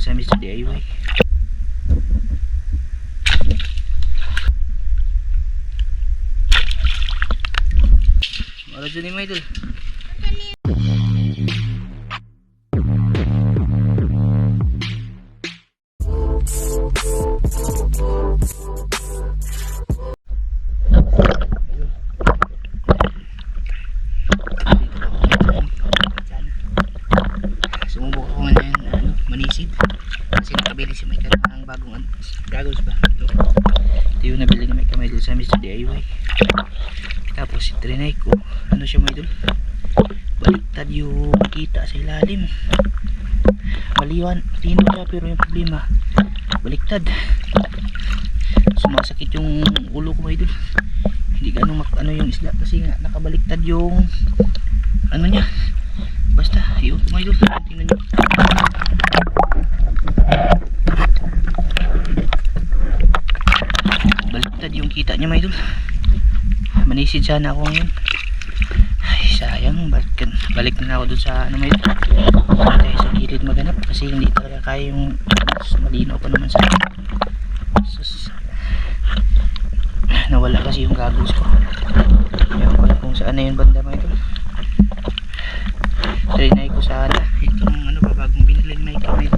sa Mr. DIY. Wala dyan ni Maidol. Sumubok ng bagong ano, ba? Ito. Ito yung nabili ni Mike Maidol sa Mr. DIY. Tapos trinay ko. Ano siya Maidol? Baliktad yung kita sa ilalim. Maliwan. Tino siya pero yung problema. Baliktad. Sumasakit yung ulo ko Maidol. Hindi ganun mak ano yung isda kasi nga nakabaliktad yung ano niya Basta, yun mga idol. Tingnan nyo. Baliktad yung kita niya mga idol. Manisid sana ako ngayon. Ay, sayang. Balik, balik na ako dun sa ano mga idol. Tayo sa gilid maganap kasi hindi talaga kaya yung mas malinaw pa naman sa Sus. Nawala kasi yung goggles ko. Ko lang kung saan na yun banda mga idol trinay ko sana itong ano ba bagong binili ni Mike may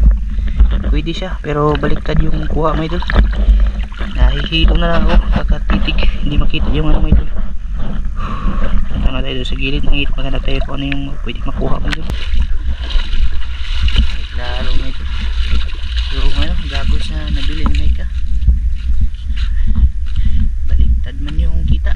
pwede siya pero baliktad yung kuha may idol nahihilo na lang ako. Kakatitig hindi makita yung ano may idol punta na tayo doon sa gilid. Nangit maganda tayo kung ano yung pwede makuha may idol lalo may idol yung ano gagos na nabili ni Mike baliktad man yung kita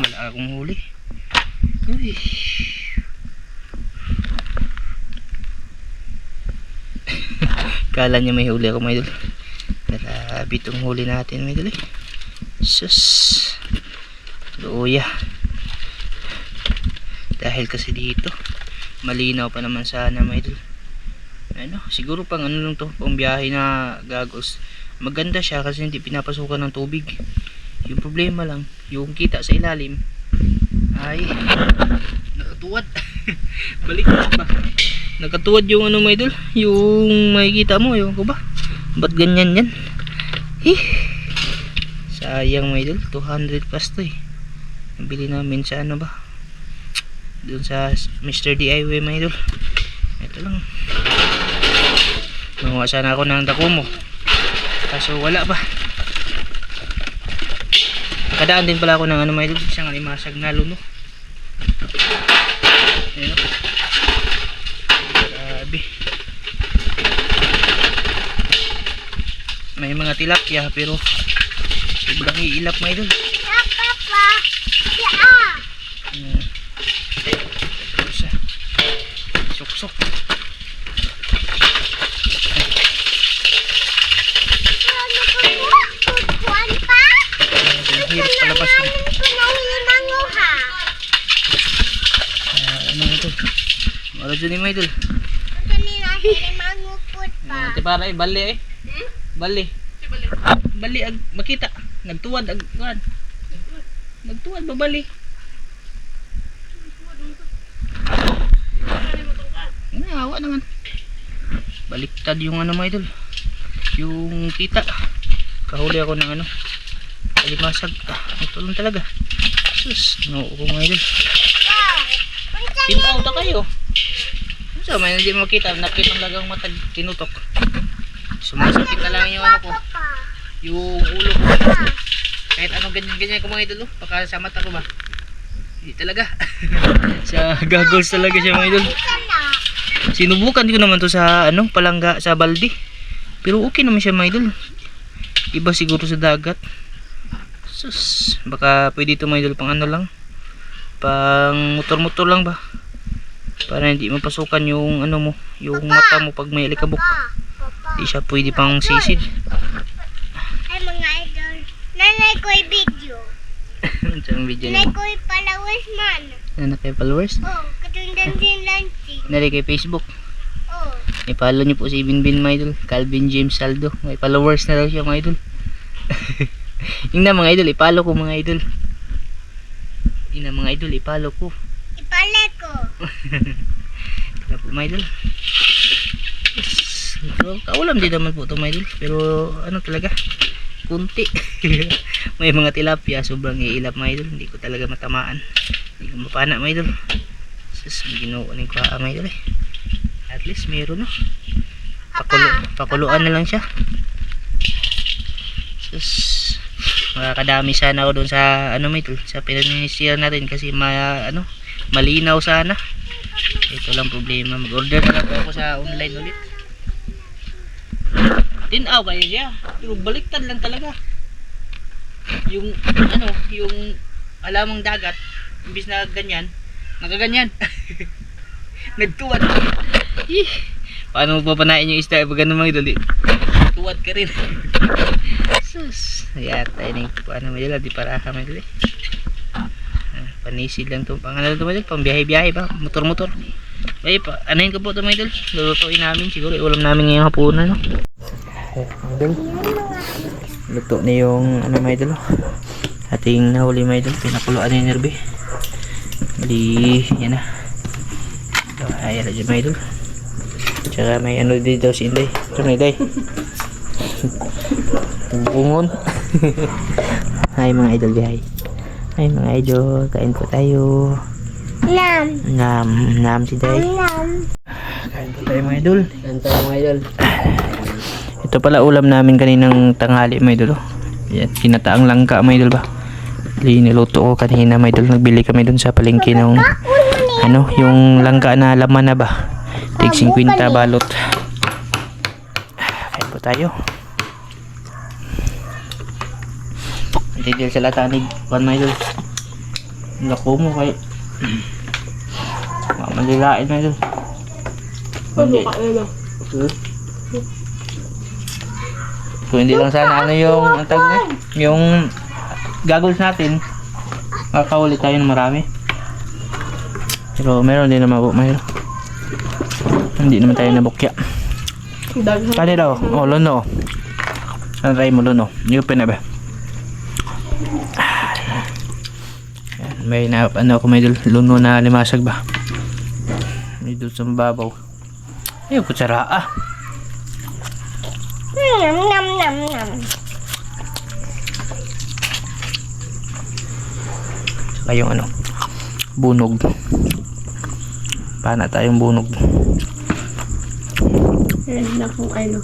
Wala akong huli. Uy. Kala niya may huli ako mga idol. Grabe itong huli natin idol eh. Sus. Luya. Dahil kasi dito, malinaw pa naman sana mga idol. Ano, siguro pang ano lang to, pang biyahe na gagos. Maganda siya kasi hindi pinapasukan ng tubig. Yung problema lang, yung kita sa ilalim ay nakatuwad. Baliktad ba? Nakatuwad yung ano mga idol, yung makikita mo, yung ko ba? Ba't ganyan yan? Hih. Sayang mga idol, 200 plus to eh. Nabili namin sa ano ba? Doon sa Mr. DIY mga idol. Ito lang. Manguha sana ako ng Takumo. Kaso wala pa. Nakadaan din pala ako ng ano mga idol, isang alimasag na luno. Ayun. o. Grabe. May mga tilapia pero sobrang iilap yeah. Hmm. Isa. Suksok. Dyan yung idol. Ito ni nahuli mangupot pa. Ate para eh, bali eh. Bali. Bali ag makita. Nagtuwad ag kuan. Nagtuwad ba bali? Nahawa naman. Baliktad yung ano mga idol. Yung kita. Kahuli ako ng ano. Kalimasag. Ah, ito lang talaga. Sus, no, ko mga idol. Out na kayo. So, may hindi makita. Nakita ng lagang matag tinutok. Sumasakit na lang yung ano ko. Yung ulo ko. Ah, Kahit anong ganyan-ganyan ko mga idol. oh. Baka sa mata ko ba? Hindi talaga. sa goggles talaga siya mga idol. Sinubukan ko naman to sa ano, palangga sa balde. Pero okay naman siya mga idol. Iba siguro sa dagat. Sus, baka pwede ito mga idol pang ano lang. Pang motor-motor lang ba? Para hindi mapasukan yung ano mo, yung mata mo pag may alikabok. Hindi siya pwede pang sisid. Ay mga idol. Nanay ko'y video. Ang video Nanay niya. ko'y followers man. Ano kay followers? Oh, katundan din lanti. Nari kay Facebook. Oh, I-follow niyo po si Binbin mga idol. Calvin James Saldo. May followers na daw siya mga idol. Yung na mga idol, i-follow ko mga idol. Yung na mga idol, i-follow ko. Ipale ko. Kaya po idol. Yes. So, kaulam din naman po ito mga idol. Pero ano talaga, kunti. May mga tilapia, sobrang iilap mga idol. Hindi ko talaga matamaan. Hindi ko mapana mga idol. Sus, may ginoo ko ng mga idol eh. At least meron no. Pakulo, pakuluan na lang siya. Sus, makakadami sana ako doon sa ano may sa pinaninisiyan natin kasi ma, ano, malinaw sana. Ito lang problema. Mag-order na lang po ako sa online ulit. Tinaw kayo siya. Pero baliktad lang talaga. Yung ano, yung alamang dagat, imbis na ganyan, nagaganyan. Nagtuwad. Paano mo papanain yung isda pag ganun mga idol? Tuwad ka rin. Sus, yata yun yung paano mo yun, di para kami dali. Ah, Panisid lang to, pang ano idol, pang biyahe-biyahe ba, motor-motor. Ay, pa, anayin ko po ito mga idol, lulutuin namin siguro, ulam namin ngayong hapunan, no? Idol, luto na yung ano mga idol, oh. ating nahuli mga idol, pinakuluan ni Nerbe. Di, yan na. Ito, ayan na dyan mga idol. Tsaka may ano dito si Inday. Ito na Inday. Bungon. Hi mga idol, hi. Hi mga idol, kain po tayo. Nam. Nam, nam si Day. Nam. Kain po tayo mga idol. Kain tayo mga idol. Ito pala ulam namin kaninang tanghali mga idol. oh. Yan, kinataang langka mga idol ba? Niluto ko kanina mga idol. Nagbili kami dun sa palengke ng ano, yung langka na laman na ba? Tig 50 balot. Kain po tayo. Titil sa latanig. Kuan may idol. Naku mo kay. Mamalilain na. Hindi. ano? Kung hindi lang sana ano yung ang tawag na, yung goggles natin, makakahuli tayo ng marami. Pero meron din naman po, mayroon. Hindi naman tayo nabukya. Daghan. Kani daw? Oh, luno. Saan try mo luno? Yung na ba? May na, ano ako may luno na limasag ba? May dul sa mababaw. Ayun, kutsara ah. Nam nam nam nam. Saka yung ano, bunog. Pana tayong bunog. Eh, naku, ano.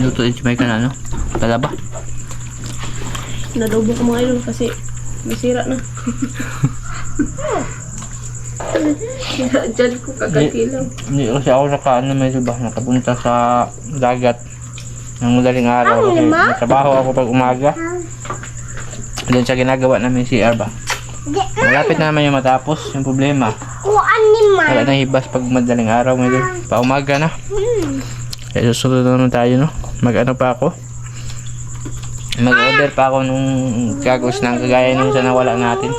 Luto yung ka na ano? Talaba? Nadobo ko mga idol kasi masira na. Diyan ko kakakilaw. Hindi kasi ako naka ano medyo ba, nakapunta sa dagat ng madaling araw Ano kasi nagtrabaho ako pag umaga. Doon sa ginagawa namin CR ba? Malapit na naman yung matapos. Yung problema, kuan ni ma. wala na hibas pag madaling araw medyo. Pa umaga na. Hmm. Kaya susunod na naman tayo no. Mag ano pa ako. Mag-order pa ako nung gagos ng kagaya nung sa nawala natin.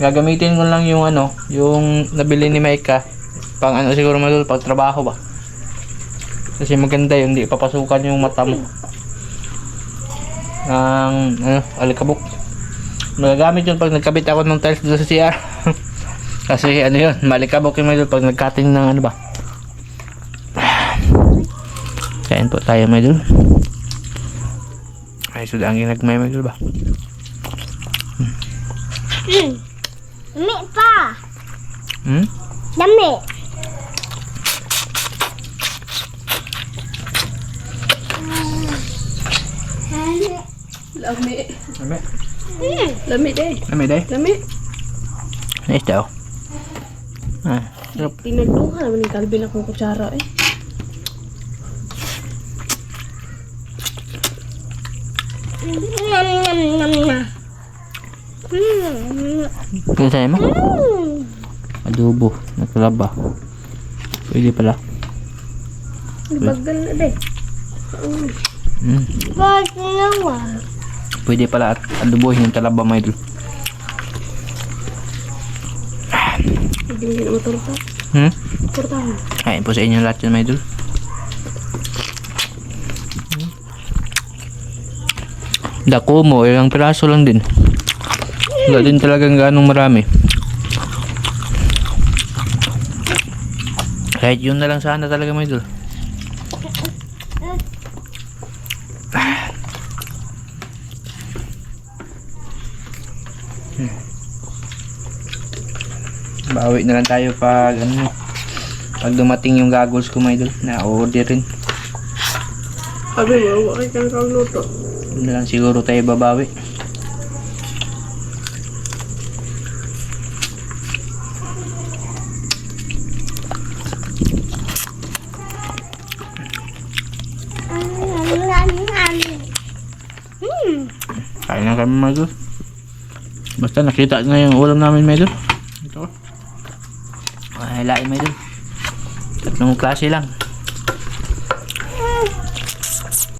Gagamitin ko lang yung ano, yung nabili ni Maika. Pang ano siguro madul pag trabaho ba. Kasi maganda yun, hindi papasukan yung mata mo. Ng ano, alikabok. Magagamit yun pag nagkabit ako ng tiles doon sa CR. Kasi ano yun, malikabok yung madul pag nagcutting ng ano ba. Tayo madul. Ay, sudah ang ginagmay madul ba? Hmm. Dami pa. Hmm? Dami. Lami. Lami. Hmm. Lami day. Lami day. Lami. Nice daw. Ah, sarap. Tinagduhan naman yung Calvin akong kutsara eh. Nam nam nam nam. Hmm. Kaya sa'yo mo? Hmm. Adobo. Nakalaba. Pwede pala. Bagal na day. Mm. Wag nawa. Pwede pala at adobohin yung talaba mga idol. Hindi na maturta. Hmm? Turtahan. Kain po sa inyo lahat yun mga idol. Dako mo, ilang piraso lang din. Wala din talagang ganong marami. Kahit yun na lang sana talaga mga idol. Bawi na lang tayo pag ano, pag dumating yung goggles ko mga idol na order rin. Sabi mo, wakay kang kang luto. Doon lang siguro tayo babawi. Kain na kami mga idol. Basta nakita na yung ulam namin mga idol. Ito. Ay, lain mga idol. Tatlong klase lang.